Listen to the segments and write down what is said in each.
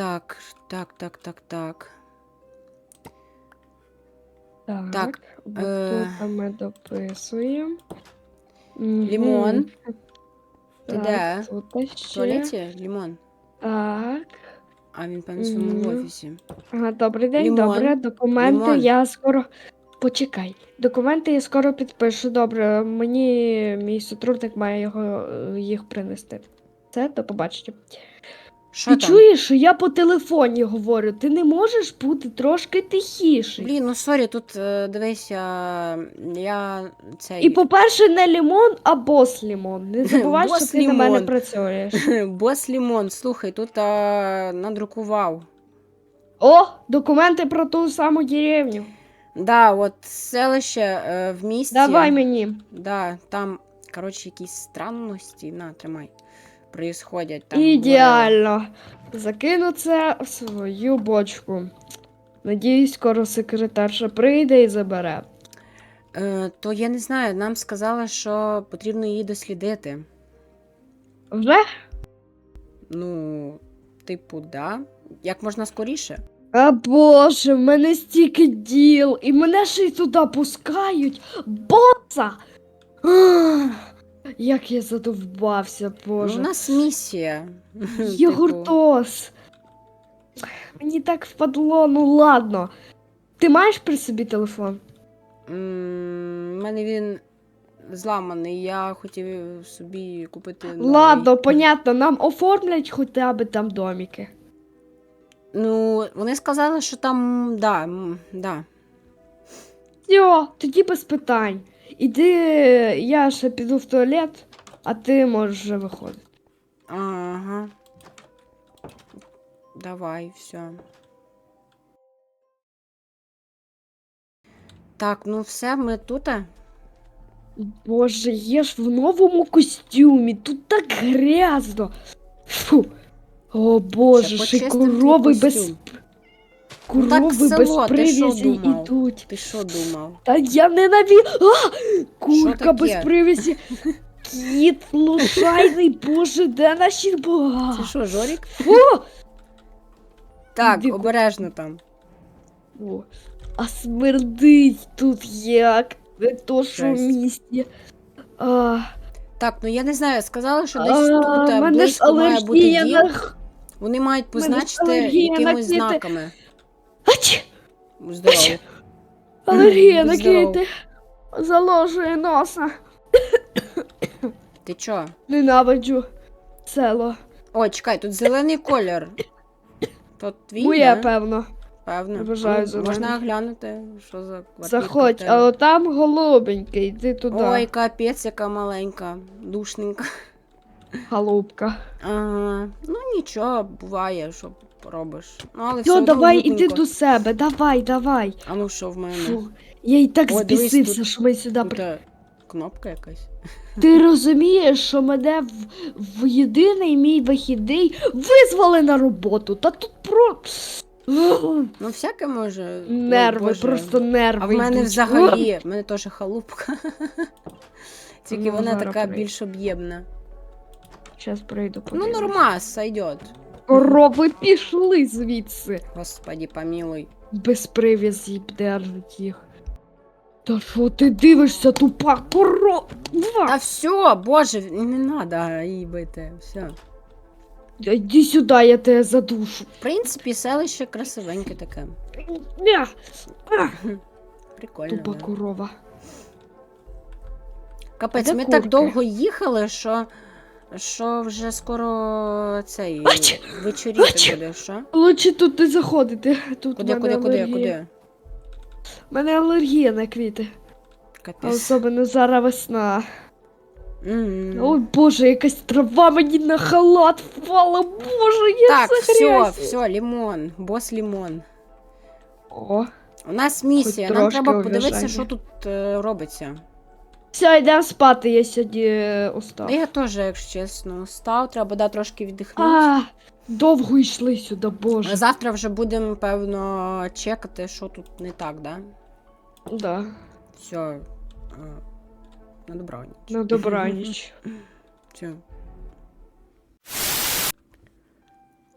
Так, так, так, так, так. Так. Так, от е, тут ми дописуємо. Мгм. Лімон. Ти Так, де? Тут В ще. туалеті? Лімон. Так. А він, певно, в своєму Мгм. офісі. Ага, добрий день, Лімон. добре. Документи Лімон. я скоро. Почекай. Документи я скоро підпишу. Добре, мені мій сотрудник має його, е, їх принести. Це до побачення. Що Ти там? чуєш, що я по телефоні говорю? Ти не можеш бути трошки тихіший. Блін, ну сорі, тут е, дивись, я, я цей І, по-перше, не лімон, а бос лімон. Не забувай, що Бос ти на мене лімон. працюєш. бос Лімон, слухай, тут а, надрукував. О, документи про ту саму деревню. Да, от селище е, в місті. Давай мені. Да, там, коротше, якісь странності, на, тримай, происходять. Там Ідеально. Закину це в свою бочку. Надіюсь, скоро секретарша прийде і забере. Е, то я не знаю, нам сказали, що потрібно її дослідити. Вже? Ну, типу, да. Як можна скоріше? А боже, в мене стільки діл, і мене ще й туди пускають. Боса! Як я задовбався, Ну, у нас місія. Типу, Єгуртос. Мені так впадло, ну ладно. Ти маєш при собі телефон? У мене він зламаний. Я хотів собі купити. Новий. Ладно, понятно, нам оформлять хоча б там домики. Ну, вони сказали, що там. Да, м, да. Все, тоді без питань. Іди, я ще піду в туалет, а ти можеш вже виходити. Ага. Давай, все. Так, ну все, ми тут. Боже, я ж в новому костюмі, тут так грязно. Фу. О боже, ще й корови без. Костюм. Корови так без село, привязі йдуть. Ти що думав? Та я ненаві... А! Курка без привязі. Кіт лошайний, боже, де наші бога? Це що, Жорік? Фу! Так, обережно там. О, а смердить тут як. Не то, що в місті. А, Так, ну я не знаю, сказали, що десь а, тут е, близько має бути дім. Вони мають позначити якимись знаками. Ач! Здорово. Алергія на Будь здоров. квіти. Заложує носа. Ти чо? Ненавиджу село. Ой, чекай, тут зелений колір. То твій, Моє, да? певно. Певно. Ну, зелений. Можна глянути, що за квартирка в Заходь, тебе. а отам голубенький, йди туди. Ой, капець, яка маленька, душненька. Голубка. Ага. Ну нічого, буває, що робиш. Ну, але все Йо, одно давай іди до себе, давай, давай. А ну що в мене? Фу. Я і так О, дивись, збісився, тут- що ми сюди Тут при... е, кнопка якась. Ти розумієш, що мене в, в єдиний мій вихідний визвали на роботу. Та тут про. Ну, всяке може. Ой, Нерви, Боже. просто нерви. А в мене йдуть. взагалі, в мене теж халупка. Тільки Ну, вона зараз така прийду. більш об'ємна. Щас прийду Ну, подивлюсь. нормас, сойдет. Корови пішли звідси. Господи, помилуй. Без прив'язі держать їх. Та що ти дивишся, тупа корова? Та все, боже, не надо її бити. Все. Іди сюди, я тебе задушу. В принципі, селище красивеньке таке. Ня, Прикольно. Тупа Да. корова. Капець, Де ми курки? так довго їхали, що. Що вже скоро цей Ач! вечоріти буде, що? Лучше тут не заходити. Тут Куди, в куди, мене куди, алергія. куди? У мене алергія на квіти. А Капець. особливо зараз весна. М. Ой, боже, якась трава мені на халат впала. Боже, я Так, все, грязь. все, лімон, бос лімон. О, У нас місія, нам трошки треба подивитися, обіжання. що тут е, робиться. Все, йдемо спати, я сьогодні е, устав. Я теж, якщо чесно, став, треба да, трошки віддихнути. А, довго йшли сюди, боже. Завтра вже будемо, певно, чекати, що тут не так, да? Да, Все. е, На добраніч. на добраніч. Все.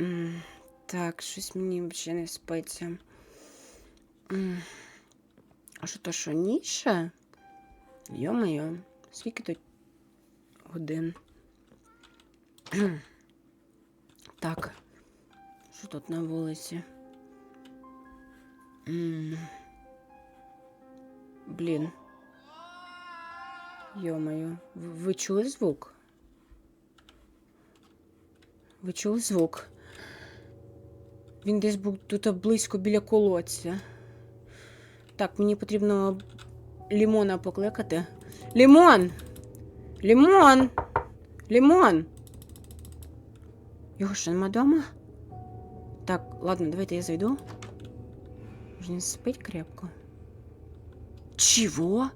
М, Так, щось мені взагалі не спиться. М. А що то що, ніша? Йо-моє, скільки тут годин? так. Що тут на вулиці? Блін. Йо-моє, ви чули звук? Ви чули звук? Він десь був тут близько біля колодця. Так, мені потрібно лімона покликати. Лімон! Лімон! Лімон! Його що, нема дома? Так, ладно, давайте я зайду. Може, він спить крепко. Чого?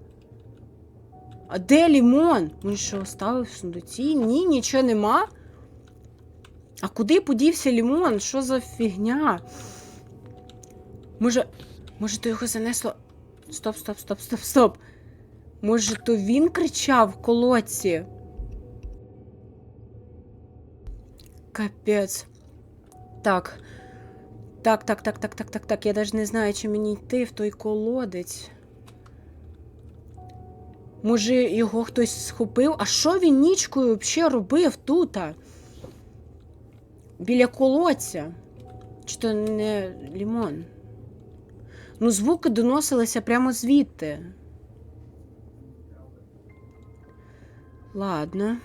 А де лімон? Він що, оставив в сундуці? Ні, нічого нема. А куди подівся лімон? Що за фігня? Може, може, то його занесло. Стоп, стоп, стоп, стоп, стоп. Може, то він кричав в колодці? Капець. Так. Так, так, так, так, так, так, так. Я навіть не знаю, чи мені йти в той колодець. Може, його хтось схопив? А що він нічкою взагалі робив тут? Біля колодця? Чи то не лімон? Ну, звуки доносилися прямо звідти. Ладно.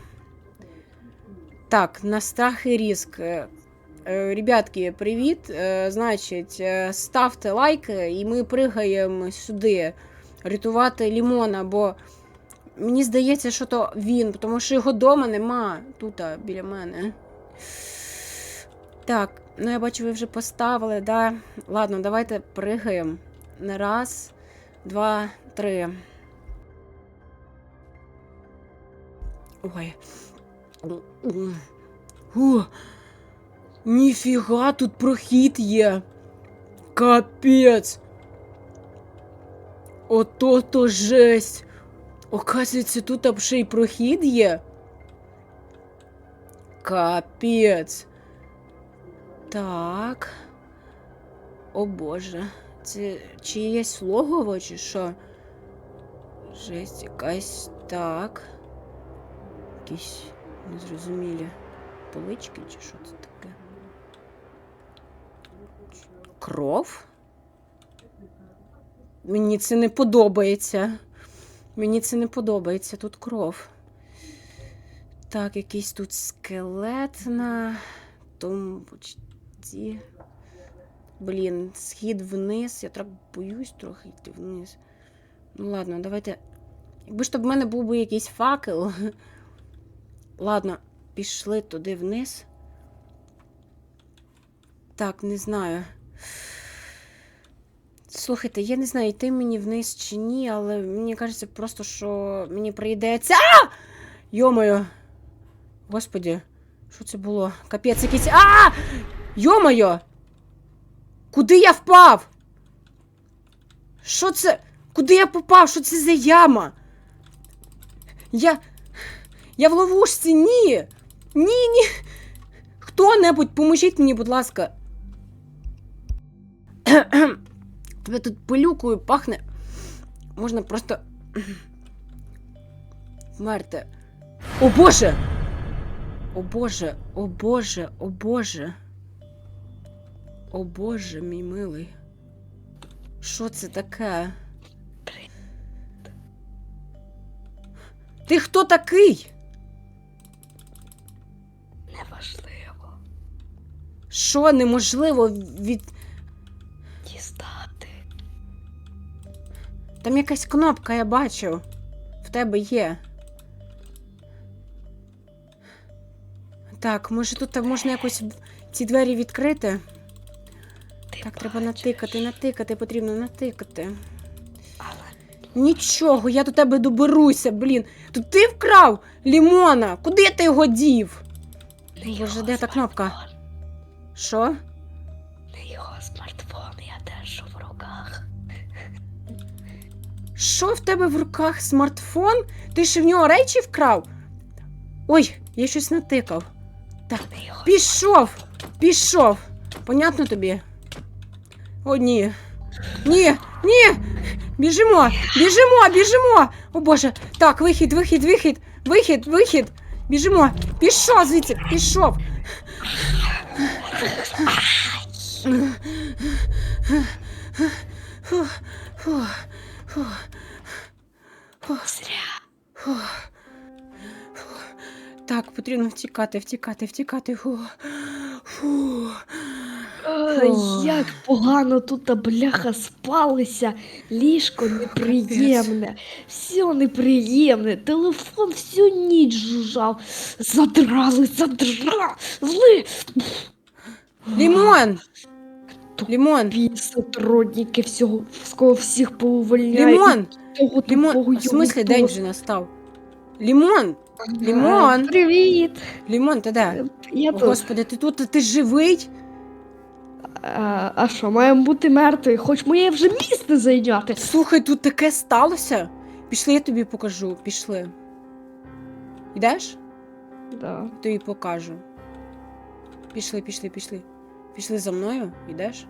Так, на страх і риск. Е, е, Ребятки, привіт. Е, Значить, ставте лайки, і ми пригаємо сюди рятувати лімона, бо мені здається, що то він, тому що його дома нема тут, біля мене. Так, ну я бачу, ви вже поставили, да? Ладно, давайте пригаємо. Раз, два, три. Ой. О, ніфіга, тут прохід є. Капець. Ото то жесть. Оказується, тут ще й прохід є. Капець. Так. О боже. Це чиєсь логово, чи що? Жесть якась так. Якісь незрозумілі полички, чи що це таке? Кров? Мені це не подобається. Мені це не подобається. Тут кров. Так, якийсь тут скелет на тумбочці. Блін, схід вниз. Я так боюсь трохи йти вниз. Ну ладно, давайте. Якби ж то в мене був би якийсь факел. Ладно, пішли туди вниз. Так, не знаю. Слухайте, я не знаю, йти мені вниз чи ні, але мені кажеться просто, що мені прийдеться. А! Йомою. Господі, що це було? Капець якийсь. А! Йомою! Куди я впав? Що це? Куди я попав? Що це за яма? Я. Я в ловушці, ні. Ні, ні. Хто-небудь, поможіть мені, будь ласка. Тебе тут пилюкою пахне. Можна просто. Вмерти. О Боже! О Боже, о Боже, о Боже. О Боже, мій милий. Що це таке? Ти хто такий? Неважливо Що неможливо від. дістати. Там якась кнопка, я бачу. В тебе є. Так, може тут можна якось ці двері відкрити? Так, треба натикати, натикати, потрібно натикати. Нічого, я до тебе доберуся, блін. Тут ти вкрав лімона. Куди ти його дів? Боже, де та кнопка? Що? Не його смартфон, я держу в руках. Що в тебе в руках смартфон? Ти ще в нього речі вкрав? Ой, я щось натикав. Його Пішов! Пішов! Понятно тобі? О, ні. Ні, ні! Біжимо! Біжимо, біжимо! О боже! Так, вихід, вихід, вихід, вихід, вихід! Біжимо! Пішов звідси! Пішов! Фух. Так, потрібно втікати, втікати, втікати. Фух. Фу. Як погано тут бляха спалися. Ліжко неприємне, все неприємне, телефон всю ніч жужжав. Задрали, задрали. Лімон! Тупі Лімон! сотрудники всього, всього всіх поувольняють. Лімон! Лімон! В смислі день вже настав? Лімон! Ага, Лімон! Привіт! Лімон, ти де? Я О, тут. Господи, ти тут, ти живий? А, а що, маємо бути мертві? Хоч моє вже місце зайняти. Слухай, тут таке сталося. Пішли, я тобі покажу. Пішли. Йдеш? Да. Тобі покажу. Пішли, пішли, пішли. Пішли за мною, йдеш?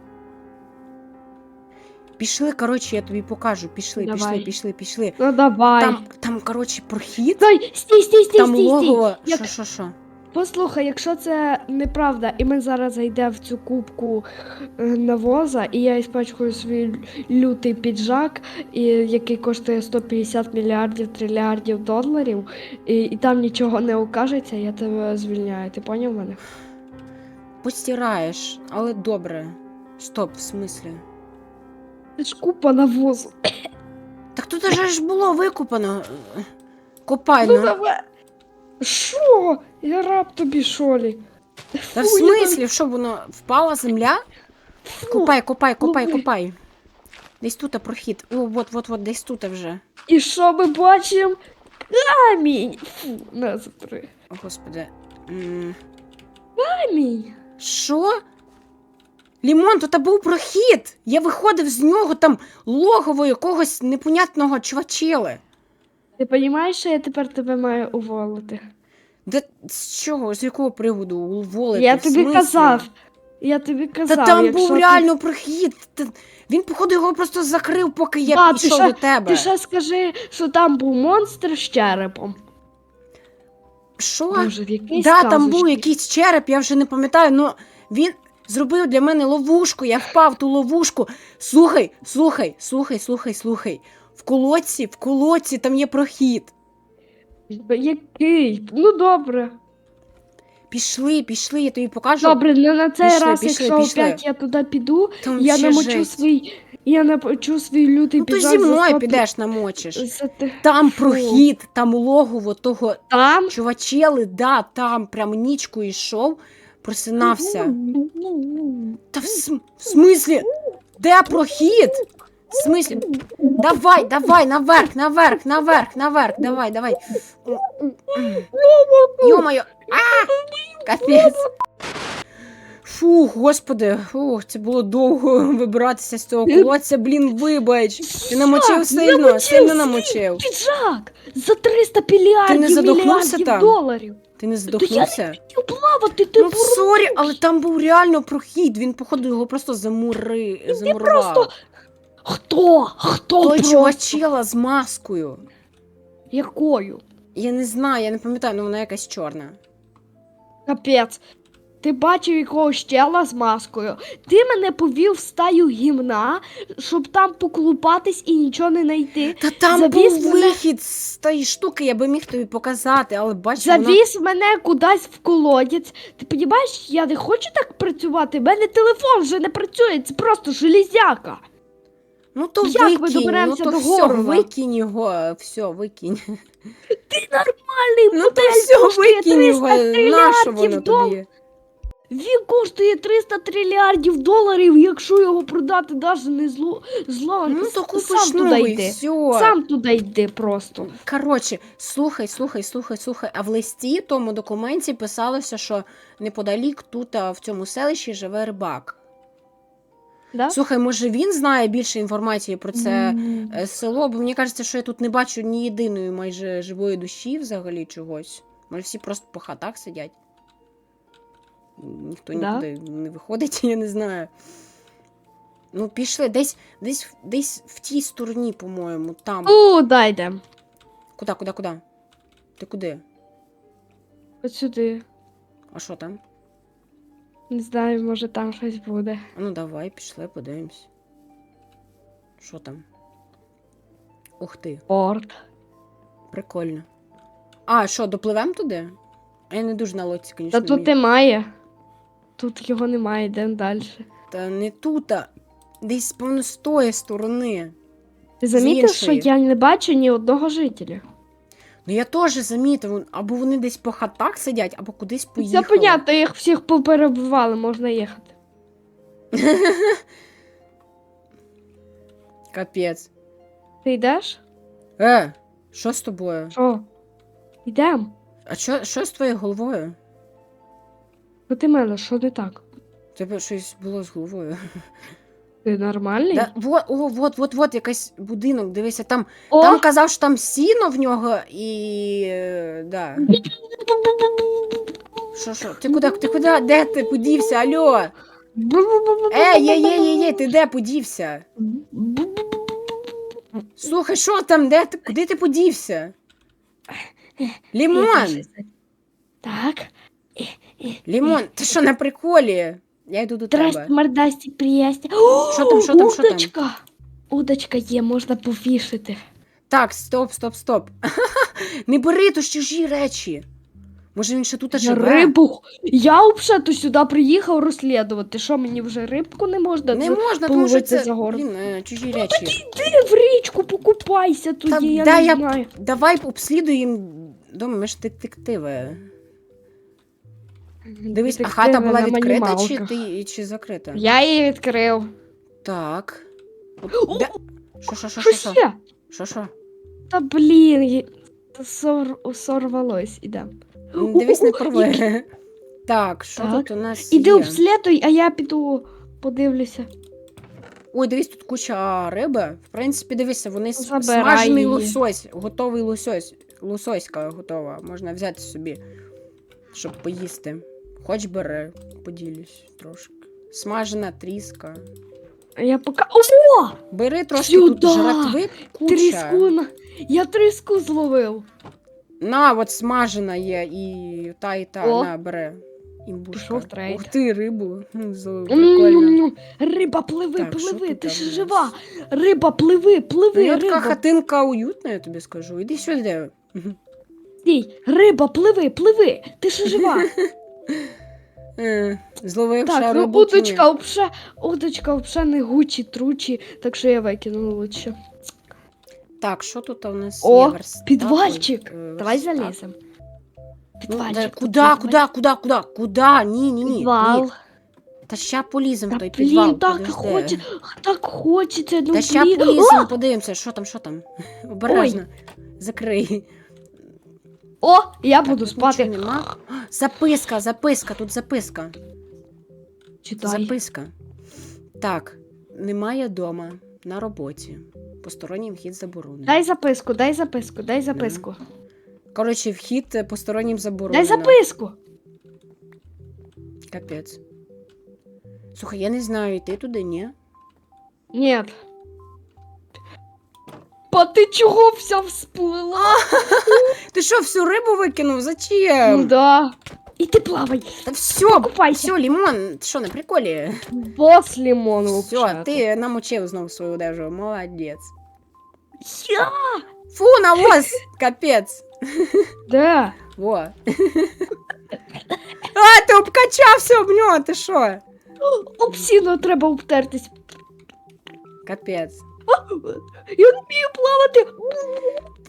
Пішли, коротше, я тобі покажу. Пішли, пішли, Давай. пішли, пішли. Ну давай. Там, там, коротше, прохід. Стой, стій, стій, стій, Там стій, стій. логово. Як- Що, що, що? Послухай, якщо це неправда, і ми зараз зайдемо в цю кубку е, навоза, і я іспачкую свій лютий піджак, і, який коштує 150 мільярдів трильярдів доларів, і, і там нічого не окажеться, я тебе звільняю. Ти поняв мене? Постираєш, але добре. Стоп, в смислі? Це ж купа навозу. Так тут вже ж було викопано. Копай, Ну ну. давай. Що? Я раб тобі, шолі. Та в смислі, що воно впала земля? Копай, копай, копай, лови. копай. Десь тут прохід. О, от, от, от, десь тут вже. І що ми бачимо? Камінь! Фу, на затри. О, господи. М, Камінь! Що? Лімон, тут був прохід. Я виходив з нього там логово якогось непонятного чувачели. Ти розумієш, що я тепер тебе маю уволити? Де з чого? З якого приводу уволити? я В тобі смислі? казав. Я тобі казав, Та там якщо був ти- реально прохід. Та- Він, походу, його просто закрив, поки я Да, ти пішов ще- до тебе. Ти ще скажи, що там був монстр з черепом. Що? Боже, в якій Да, там був якийсь череп, я вже не пам'ятаю, але він зробив для мене ловушку, я впав в ту ловушку. Слухай, слухай, слухай, слухай, слухай. Колодці, в колодці там є прохід. Який? Ну добре. Пішли, пішли, я тобі покажу. Добре, не на цей Пішли, раз, пішли, якщо пішли. опять я туди піду, Там я ще намочу жесть. свій. Я намочу свій лютий Ну піджак зі за мною сто підеш, намочиш. за те- Там Фу. прохід, там логово того Там? чувачели, да, там прям нічку йшов, просинався. Та в, см- в смислі? Де прохід? В смислі? Давай, давай, наверх, наверх, наверх, наверх, давай, давай. Йо-моє, а! Капець. Фух, господи, фух, це було довго вибиратися з цього колодця, блін, вибач. Ти намочив сильно, Намочив сильно намочив. Піджак! За 300 мільярдів, Ти не задохнувся мільярдів там? доларів. Ти не задохнувся? Хотів плавати, ти Ну, сорі, але там був реально прохід. Він, походу, його просто замури... замурував. просто Хто? Хто Той просто? чувачела з маскою. Якою? Я не знаю, я не пам'ятаю, але вона якась чорна. Капець. Ти бачив якогось чела з маскою. Ти мене повів в стаю гімна, щоб там поколупатись і нічого не знайти. Та там Завіз був мене- вихід з тої штуки, я би міг тобі показати, але бачиш, вона... Завіз мене кудись в колодязь. Ти розумієш, я не хочу так працювати. У мене телефон вже не працює, це просто железяка. Ну то Як ми викинь, ну доберемося то до все, викинь його, все, викинь. Ти нормальний Ну то модель все, коштує викинь його, 300 нащо воно трильярдів тобі? Він коштує 300 трильярдів доларів, якщо його продати навіть не зло зло. Ну то Сам туди новий, йди. все. Сам туди йди просто. Коротше, слухай, слухай, слухай, слухай. А в листі тому документі писалося, що неподалік тут, а, в цьому селищі, живе рибак. Да? Слухай, може він знає більше інформації про це е, село, бо мені кажеться, що я тут не бачу ні єдиної майже живої душі взагалі чогось. Може, всі просто по хатах сидять. ніхто Да? нікуди не виходить, я не знаю. Ну, пішли, десь, десь, десь в тій стороні, по-моєму, там. О, йдем. Куди, куди, куди? Ти куди? От сюди. А що там? Не знаю, може там щось буде. Ну давай, пішли, подивимось. Що там? Ух ти, Порт. прикольно. А, що, допливем туди? А я не дуже на лодці, звісно. Та тут немає. Тут його немає, йдемо далі. Та не тут, а десь, певно, з тої сторони. Ти замітив, що іншої. я не бачу ні одного жителя? Ну я теж замітив, або вони десь по хатах сидять, або кудись поїхали. понятно, їх всіх поперебували, можна їхати. Капець. Ти йдеш? Е, що з тобою? Що? Йдем. А що, що з твоєю головою? Ну ти мене, що не так? У Тебе щось було з головою. Ти нормальний? Да, вот, о, вот, вот, вот, якийсь будинок, дивися, там, О! там казав, що там сіно в нього і. е, Да. Що, що? Ти куди, ти куди? Де ти подівся? Алло? Ей, є, є, є, є, ти де подівся? Слухай, що там? Де ти? Куди ти подівся? Лімон! Так. Лімон, ти що на приколі? Я йду до Здрасте, тебе. мордасті, приязді. Що там, що там, що там? Удочка. Удочка є, можна повішити. Так, стоп, стоп, стоп. Не бери то ж чужі речі. Може він ще тут Я живе? рибу. Я взагалі то сюди приїхав розслідувати. Що мені вже рибку не можна? Не можна, тому що половити це за город. блін, е, чужі речі. Ти в річку покупайся тоді, Та я дай не я- знаю. Давай обслідуємо дом, ми ж детективи. Дивись, а хата була на відкрита чи, ти, чи закрита? Я її відкрив. Так. О, Де- Що, що, що, що, Щось що? є. Що, що? Та блін, є- та сор... сорвалось, ідем. М, Дивись, не порви. Так, що Так. тут у нас Іди є? обслідуй, а я піду подивлюся. Ой, дивись, тут куча риби. В принципі, дивися, вони с- Забирай смажений її. лосось, готовий лосось. Лососька готова. Можна взяти собі, щоб поїсти. Хоч бери, поділюсь трошки. Смажена тріска. Я пока. О! Бери трошки Сюда! тут жратви куча. Тріску на. Я тріску зловив. На, от смажена є, і та, і та, О. на, бери. Імбушка. Пішов трейд. Ух ти, рибу. М, зловив, Прикольно. Риба, пливи, Так, що пливи, тут ти там ж нас? жива. Риба, пливи, Ну, пливи, така риба. хатинка уютна, я тобі скажу. Іди сюди. Стій, риба, пливи, пливи. Ти ж жива. Е, Зловив ще так, ну чи ні? удочка вообще, удочка вообще не гучі, тручі, так що я викину лучше. Так, що тут у нас О, є? Верстат, підвальчик. е, Давай верстат. залізем. Ну, Підвальчик. да, тут є, куди, давай. куди, куди, куди? Ні, ні, ні. Підвал. ні. Та ща полізем Та в той блін, підвал. так подожди. хоче- Так хочеться, ну Та ща блін. полізем, подивимося, що там, що там. Обережно. Закрий. О, я Так, буду тут спати. нічого Нема. Записка, записка, тут записка. Читай. Записка. Так, немає дома, на роботі. Посторонній вхід заборонений. Дай записку, дай записку, дай записку. Коротше, вхід е, постороннім заборонено. Дай записку. Капець. Слухай, я не знаю, йти туди, ні? Нет. Па ти чого вся всплила? Ти що, всю рибу викинув? Зачем? Ну да. І ти плавай. Та все, Купайся. все, лімон, ти що, на приколі? Бос лимон Все, вообще. ти намочив знову свою одежу, молодець. Я? Фу, навоз, капець. Да. Во. А, ти обкачався об нього, ти що? Об сіно треба обтертись. Капець. Я не вмію плавати.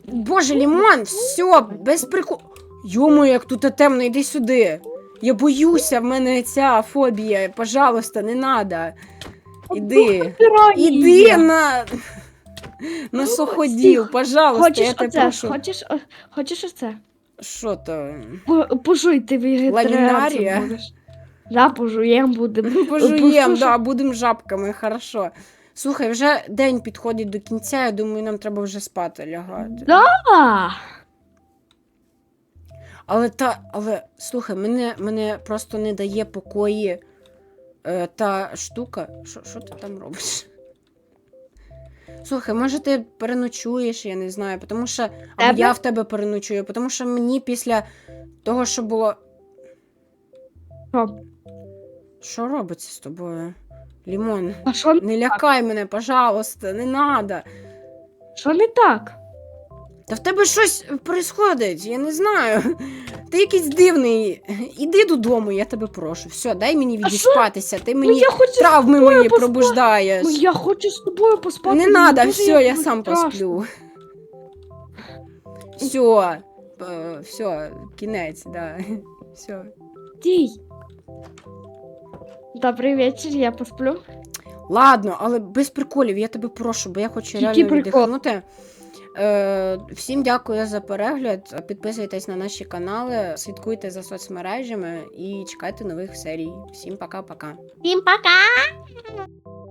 Боже, лімон, все, без прикол. Йому, як тут темно, йди сюди. Я боюся, в мене ця фобія. Пожалуйста, не надо. Іди. Іди Іди. на. На суходіл, пожалуйста, Хочеш я тебе оце? прошу. Хочеш, о, хочеш оце? Що то? По- Пожуй, ти вегетаріанцем будеш. Да, пожуєм будемо. Пожуєм, да, будемо жабками, хорошо. Слухай, вже день підходить до кінця, я думаю, нам треба вже спати лягати. Да. Але та, але слухай, мене, мене просто не дає покої е, та штука. Що, що ти там робиш? Слухай, може ти переночуєш, я не знаю, тому що. Або Тебе? я в тебе переночую, тому що мені після того, що було. Що робиться з тобою? Лімон, А що, не лякай мене, пожалуйста, не надо. що не так? Та в тебе щось происходить, я не знаю. Ти якийсь дивний. Іди додому, я тебе прошу. Все, дай мені відіспатися. Ти Ну, мені я хочу, травми тобою мої поспати. пробуждаєш. ну, я хочу з тобою поспати. Не мені надо, дуже все, я якось сам страшно. посплю. Все, все, кінець, да. Все. Стій. Добрий вечір, я посплю. Ладно, але без приколів, я тебе прошу, бо я хочу Які реально прикол? віддихнути. Е, всім дякую за перегляд. Підписуйтесь на наші канали, слідкуйте за соцмережами і чекайте нових серій. Всім пока-пока. Всім пока!